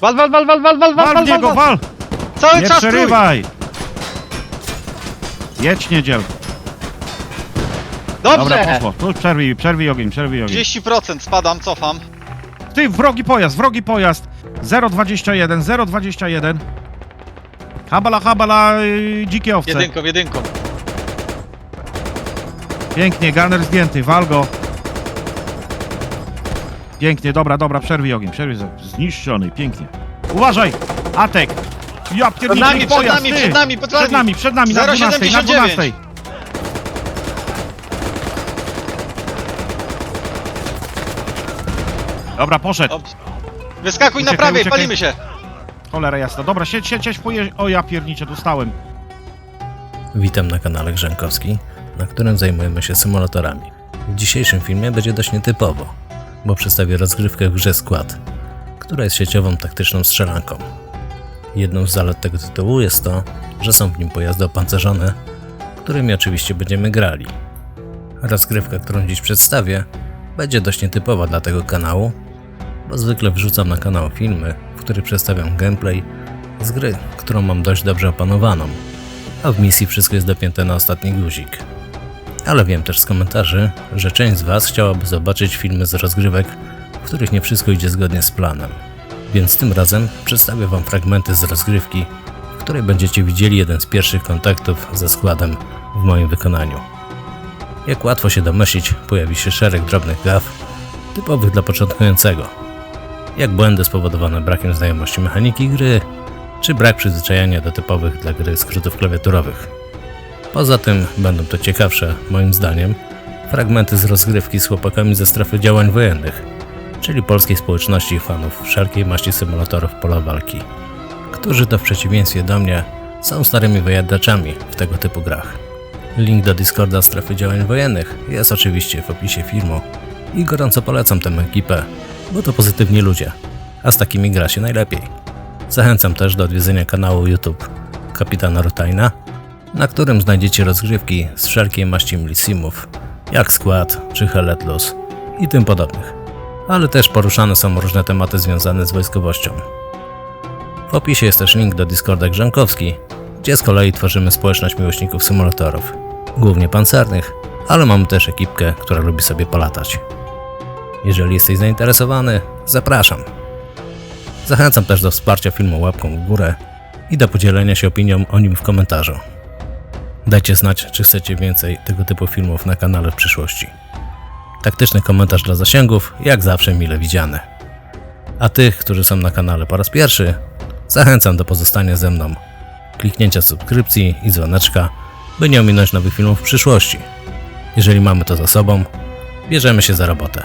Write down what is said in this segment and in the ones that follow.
Wal, wal, wal, wal, wal, wal, wal, Wal wal, w niego, wal. wal! Cały Nie czas trój. przerywaj! Jedź niedziel. Dobrze. Dobra, poszło. Tu przerwij, przerwij ogień, przerwij ogień. 30% spadam, cofam. Ty, wrogi pojazd, wrogi pojazd. 021, 021. Habala, habala, yy, dzikie owce. Jedynką, jedynką. Pięknie, gunner zdjęty, wal go. Pięknie, dobra, dobra, przerwij ogień, przerwij. Zniszczony, pięknie. Uważaj! Atek! Ja Przed pierniczę nami, przed pojazd, nami, ty! przed nami, przed Przed nami, przed nami, na 12, na 0,79. 12. Dobra, poszedł. Wyskakuj na Uciekaj, prawej, uciekaj. palimy się. Cholera jasna. Dobra, siedź, siedź, siedź, poje... O ja pierniczę, dostałem. Witam na kanale Grzękowski, na którym zajmujemy się symulatorami. W dzisiejszym filmie będzie dość nietypowo, bo przedstawię rozgrywkę w grze Skład, która jest sieciową taktyczną strzelanką. Jedną z zalet tego tytułu jest to, że są w nim pojazdy opancerzone, którymi oczywiście będziemy grali. Rozgrywka, którą dziś przedstawię, będzie dość nietypowa dla tego kanału, bo zwykle wrzucam na kanał filmy, w których przedstawiam gameplay z gry, którą mam dość dobrze opanowaną a w misji wszystko jest dopięte na ostatni guzik. Ale wiem też z komentarzy, że część z Was chciałaby zobaczyć filmy z rozgrywek, w których nie wszystko idzie zgodnie z planem. Więc tym razem przedstawię Wam fragmenty z rozgrywki, w której będziecie widzieli jeden z pierwszych kontaktów ze składem w moim wykonaniu. Jak łatwo się domyślić, pojawi się szereg drobnych gaf, typowych dla początkującego. Jak błędy spowodowane brakiem znajomości mechaniki gry, czy brak przyzwyczajenia do typowych dla gry skrótów klawiaturowych. Poza tym będą to ciekawsze, moim zdaniem, fragmenty z rozgrywki z chłopakami ze strefy działań wojennych, czyli polskiej społeczności fanów wszelkiej maści symulatorów pola walki, którzy to w przeciwieństwie do mnie są starymi wyjadaczami w tego typu grach. Link do Discorda strefy działań wojennych jest oczywiście w opisie filmu i gorąco polecam tę ekipę, bo to pozytywni ludzie, a z takimi gra się najlepiej. Zachęcam też do odwiedzenia kanału YouTube Kapitana Rutajna, na którym znajdziecie rozgrywki z wszelkiej maści milisimów, jak Skład czy Heletlus i tym podobnych. Ale też poruszane są różne tematy związane z wojskowością. W opisie jest też link do Discorda Grzankowski, gdzie z kolei tworzymy społeczność miłośników symulatorów, głównie pancernych, ale mamy też ekipkę, która lubi sobie polatać. Jeżeli jesteś zainteresowany, zapraszam. Zachęcam też do wsparcia filmu łapką w górę i do podzielenia się opinią o nim w komentarzu. Dajcie znać, czy chcecie więcej tego typu filmów na kanale w przyszłości. Taktyczny komentarz dla zasięgów, jak zawsze mile widziany. A tych, którzy są na kanale po raz pierwszy, zachęcam do pozostania ze mną, kliknięcia subskrypcji i dzwoneczka, by nie ominąć nowych filmów w przyszłości. Jeżeli mamy to za sobą, bierzemy się za robotę.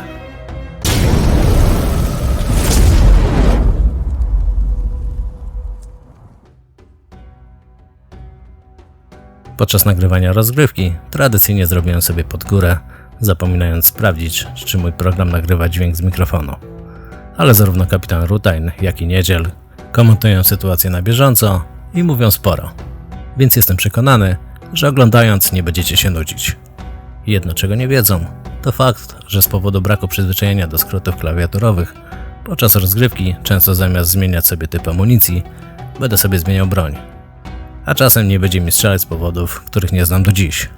Podczas nagrywania rozgrywki tradycyjnie zrobiłem sobie pod górę, zapominając sprawdzić, czy mój program nagrywa dźwięk z mikrofonu. Ale zarówno kapitan Rutain, jak i Niedziel komentują sytuację na bieżąco i mówią sporo. Więc jestem przekonany, że oglądając nie będziecie się nudzić. Jedno czego nie wiedzą, to fakt, że z powodu braku przyzwyczajenia do skrótów klawiaturowych, podczas rozgrywki często zamiast zmieniać sobie typ amunicji, będę sobie zmieniał broń a czasem nie będzie mi strzelać z powodów, których nie znam do dziś.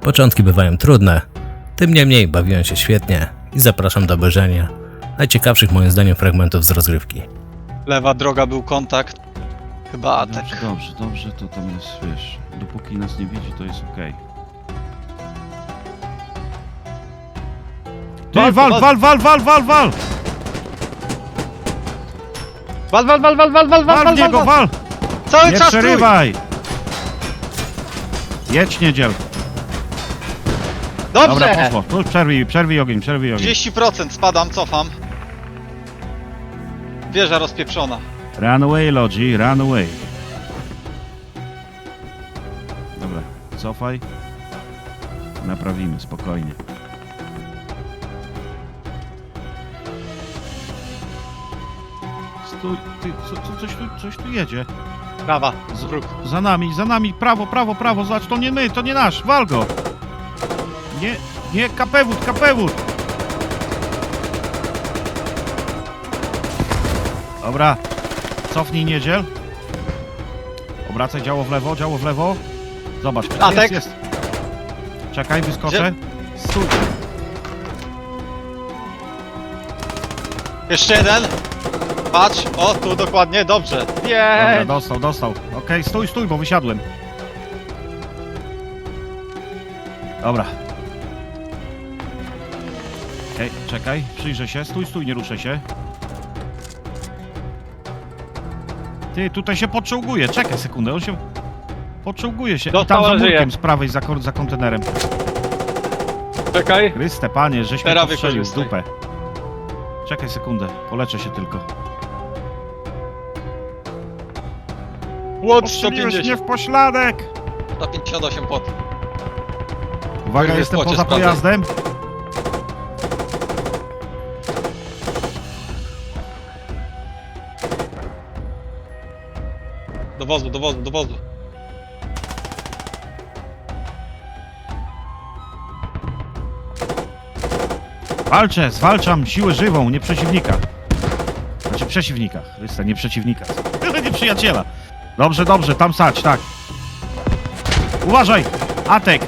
Początki bywają trudne, tym niemniej bawiłem się świetnie i zapraszam do obejrzenia najciekawszych moim zdaniem fragmentów z rozgrywki. Lewa droga był kontakt. Chyba atak. Dobrze, dobrze, dobrze, to tam jest, wiesz, dopóki nas nie widzi, to jest okej. Ty, Wal, wal, wal. wal, wal, wal, wal, wal! Wal, wal, wal, wal, wal, wal, wal, Wal w niego, wal! Cały Nie czas przerywaj! Jedź niedziel. Dobrze. Dobra, poszło. Tu przerwij, przerwij ogień, przerwij ogień. 30% spadam, cofam. Wieża rozpieprzona. Run away, Logi, run away. Dobra, cofaj. Naprawimy, spokojnie. Stój, ty, co, co, coś, tu, coś tu jedzie. Prawa, zwróg. Za nami, za nami, prawo, prawo, prawo, zobacz, to nie my, to nie nasz, wal go. Nie, nie, kapewód, kapewód. Dobra, Cofnij niedziel. Obracaj działo w lewo, działo w lewo. Zobacz, Atek. jest, jest. Czekaj, wyskoczę. Stój. Jeszcze jeden. Patrz, o tu dokładnie, dobrze. Dobra, dostał, dostał. Okej, stój, stój, bo wysiadłem. Dobra. Okej, czekaj, przyjrzę się. Stój, stój, nie ruszę się. Ty, tutaj się podczołguje. Czekaj sekundę, on się... Podczołguje się. I tam za żyje. murkiem z prawej, za, kon- za kontenerem. Czekaj. Chryste, panie, żeś mnie Teraz postrzelił w wykorzystaj. dupę. Czekaj sekundę, poleczę się tylko. Łódź Postrzeliłeś mnie 150. w pośladek! 158 pot. Uwaga, w jestem poza sprawdzaj. pojazdem. Do wozu, do wozu, do wozu. Walczę, zwalczam siłę żywą, nie przeciwnika. Znaczy przeciwnika. Chryste, nie przeciwnika. Nie przyjaciela. Dobrze, dobrze, tam sać, tak. Uważaj! Atek!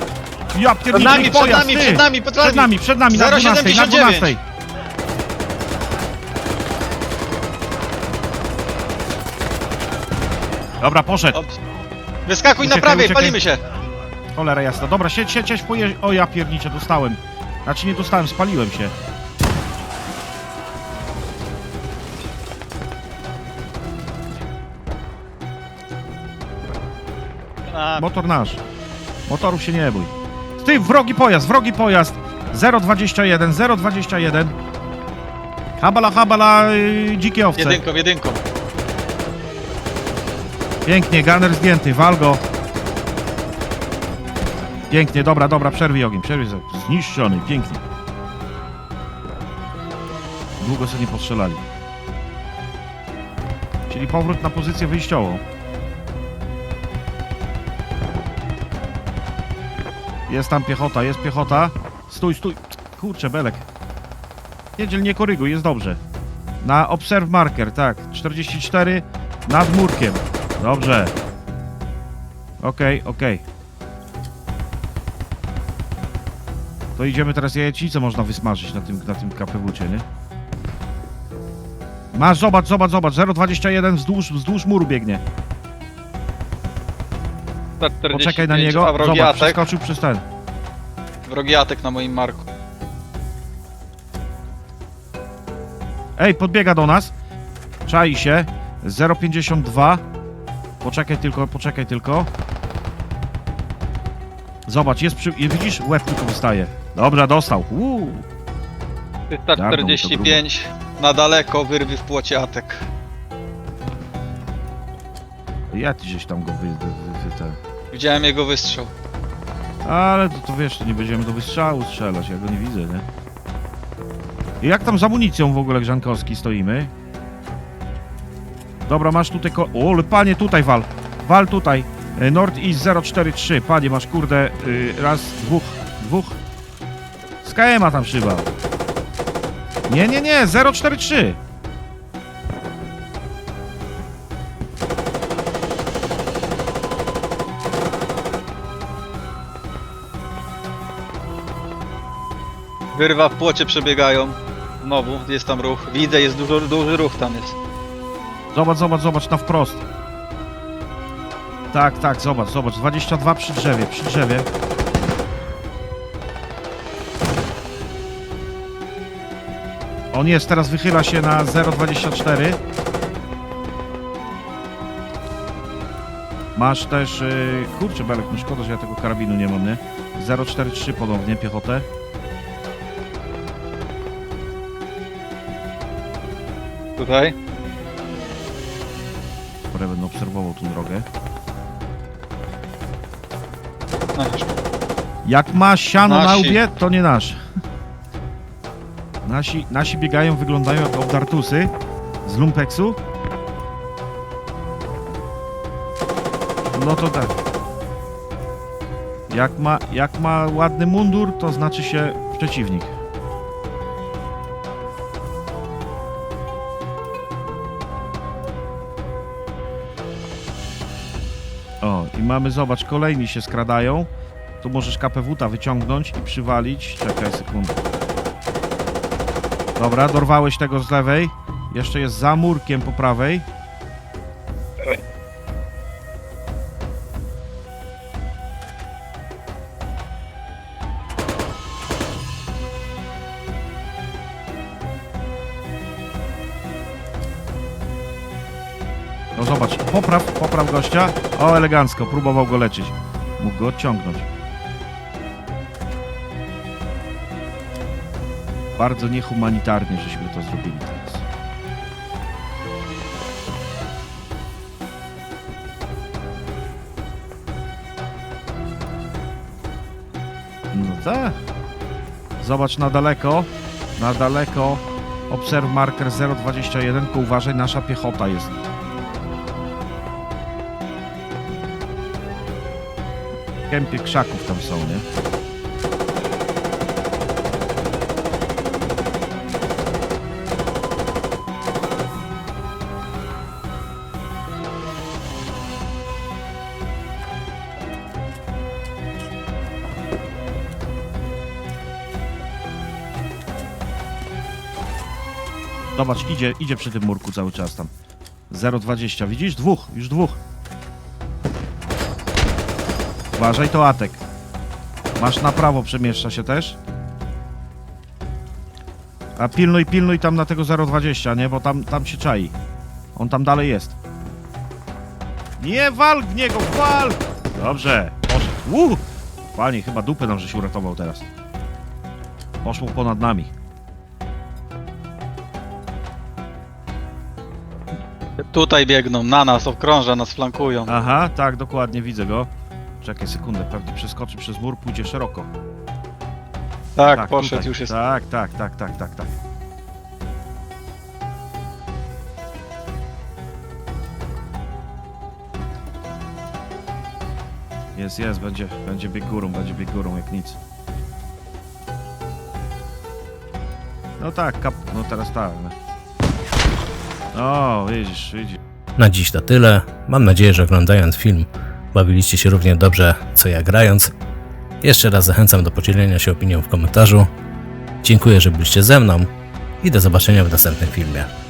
Ja Przed pierniczę nami, przed pojazd, nami, ty! przed nami, przed Przed nami. przed nami, na 12, na 0,79. 12. Dobra, poszedł. Wyskakuj na Uciekaj, prawej, uciekaj. palimy się. Cholera jasna. Dobra, siedź, siedź, siedź, poje... O ja pierniczę, dostałem. Znaczy nie dostałem, spaliłem się. A, Motor nasz. Motorów się nie bój. Ty, wrogi pojazd, wrogi pojazd. 021, 021. Habala, habala, yy, dzikie owce. jedynką, jedynką. Pięknie, gunner zdjęty, wal go. Pięknie, dobra, dobra, przerwij ogień, przerwij. Zniszczony, pięknie. Długo sobie nie postrzelali. Czyli powrót na pozycję wyjściową. Jest tam piechota, jest piechota. Stój, stój. Kurczę, belek. Niedziel nie koryguj, jest dobrze. Na observe marker, tak. 44 nad murkiem. Dobrze. Okej, okej. To idziemy teraz jajecznicę można wysmażyć na tym, na tym KPW-cie, nie? Masz, zobacz, zobacz, zobacz. 021 wzdłuż, wzdłuż muru biegnie. 145. Poczekaj na a niego. wrogi Zobacz, atak? przeskoczył przez ten. Wrogi atek na moim marku. Ej, podbiega do nas. Czai się. 052. Poczekaj tylko, poczekaj tylko. Zobacz, jest przy... i Widzisz? Łeb tylko wystaje. Dobra, dostał. Uuu. 345. Na daleko, wyrwy w płocie atek. Ja gdzieś tam go wy... wy, wy, wy ten... Widziałem jego wystrzał. Ale to, to wiesz, to nie będziemy do wystrzału strzelać, ja go nie widzę, nie? I jak tam z amunicją w ogóle Grzankowski stoimy? Dobra, masz tutaj ko... O, panie, tutaj wal. Wal tutaj. E, Northeast 043. Panie, masz kurde y, raz, dwóch, dwóch. Z tam szyba. Nie, nie, nie, 043. Wyrwa w płocie przebiegają. Znowu, jest tam ruch. Widzę, jest dużo, duży ruch tam jest. Zobacz, zobacz, zobacz, na wprost. Tak, tak, zobacz, zobacz. 22 przy drzewie, przy drzewie. On jest, teraz wychyla się na 0,24. Masz też, yy, kurczę Belek, no szkoda, że ja tego karabinu nie mam, nie? 0,43 ponownie, piechotę. Tutaj. Porę będę obserwował tą drogę. A, Jak ma siano na Nasi. łbie, to nie nasz. Nasi, nasi biegają, wyglądają jak obdartusy z lumpeksu. No to tak. Jak ma, jak ma ładny mundur, to znaczy się przeciwnik. I mamy, zobacz, kolejni się skradają. Tu możesz KPW-ta wyciągnąć i przywalić. Czekaj sekundę. Dobra, dorwałeś tego z lewej. Jeszcze jest za murkiem po prawej. Zobacz, popraw, popraw gościa. O, elegancko, próbował go leczyć. Mógł go odciągnąć. Bardzo niehumanitarnie, żeśmy to zrobili teraz. No tak. Zobacz na daleko. Na daleko. Obserw marker 021. Tylko uważaj, nasza piechota jest. Kępie krzaków tam są, nie? Zobacz, idzie, idzie przy tym murku cały czas tam. 0,20, widzisz? Dwóch, już dwóch. Uważaj, to Atek. Masz na prawo, przemieszcza się też. A pilnuj, pilnuj tam na tego 0,20, nie? Bo tam, tam się czai. On tam dalej jest. Nie wal w niego, wal! Dobrze, poszedł. Uh! Panie, chyba dupę nam żeś uratował teraz. Poszło ponad nami. Tutaj biegną, na nas, okrąża nas, flankują. Aha, tak, dokładnie, widzę go. Czekaj sekundę, pewnie przeskoczy przez mur, pójdzie szeroko. Tak, poszedł, tutaj. już jest. Tak, tak, tak, tak, tak, tak. Jest, jest, będzie, będzie bieg górą, będzie bieg górą jak nic. No tak, kap, no teraz tak. no. O, widzisz, widzisz. Na dziś to tyle. Mam nadzieję, że oglądając film bawiliście się równie dobrze co ja grając. Jeszcze raz zachęcam do podzielenia się opinią w komentarzu. Dziękuję, że byliście ze mną i do zobaczenia w następnym filmie.